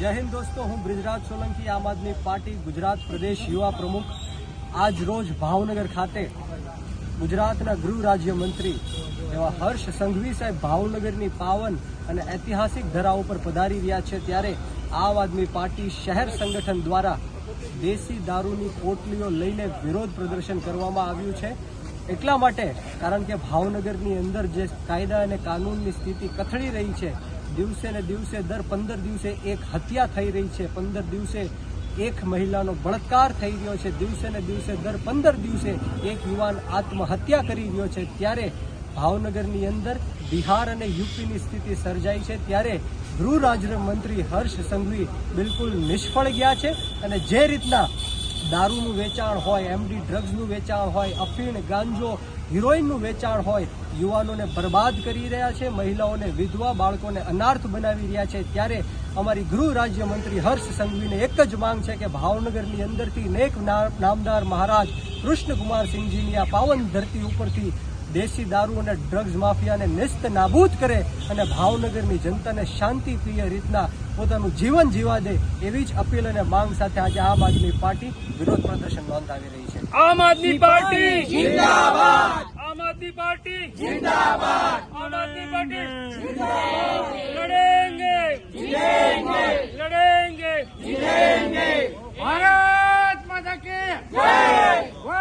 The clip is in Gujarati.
જય હિન્દ દોસ્તો, હું બ્રિજરાજ સોલંકી, આમ આદમી પાર્ટી, ગુજરાત પ્રદેશ યુવા પ્રમુખ. આજ રોજ ભાવનગર ખાતે ગુજરાતના ગૃહ રાજ્ય મંત્રી એવા હર્ષ સંઘવી સાહેબ ભાવનગરની પાવન અને ઐતિહાસિક ધરા ઉપર પધારી રહ્યા છે. ત્યારે આમ આદમી પાર્ટી શહેર સંગઠન દ્વારા દેશી દારૂની પોટલીઓ લઈને વિરોધ પ્રદર્શન કરવામાં આવ્યું છે. એટલા માટે, કારણ કે ભાવનગરની અંદર જે કાયદા અને કાનૂનની સ્થિતિ કથળી રહી છે દિવસે ને દિવસે દર પંદર દિવસે એક હત્યા થઈ રહી છે. પંદર દિવસે એક મહિલાનો બળાત્કાર થઈ રહ્યો છે. દિવસે ને દિવસે દર પંદર દિવસે એક યુવાન આત્મહત્યા કરી રહ્યો છે. ત્યારે ભાવનગરની અંદર બિહાર અને યુપીની સ્થિતિ સર્જાઈ છે. ત્યારે ગૃહ રાજ્ય મંત્રી હર્ષ સંઘવી બિલકુલ નિષ્ફળ ગયા છે અને જે રીતના દારૂનું વેચાણ હોય એમડી ડ્રગ્સનું વેચાણ હોય, અફીણ, ગાંજો, હિરોઈનનું વેચાણ હોય, યુવાનોને બરબાદ કરી રહ્યા છે, મહિલાઓને વિધવા, બાળકોને અનાર્થ બનાવી રહ્યા છે. ત્યારે અમારી ગૃહ રાજ્યમંત્રી હર્ષ સંઘવીને એક જ માંગ છે કે ભાવનગરની અંદરથી નેક નામદાર મહારાજ કૃષ્ણકુમાર સિંહજીની આ પાવન ધરતી ઉપરથી દેશી દારૂ અને ડ્રગ્સ માફિયાને નેસ્ત નાબૂદ કરે અને ભાવનગરની જનતાને શાંતિપ્રિય રીતના પોતાનું જીવન જીવા દે એવી જ અપીલ અને માંગ સાથે આજે આમ આદમી પાર્ટી વિરોધ પ્રદર્શન નોંધાવી રહી છે. આમ આદમી પાર્ટી જિંદાબાદ! આમ આદમી પાર્ટી જિંદાબાદ! આમ આદમી પાર્ટી જિંદાબાદ!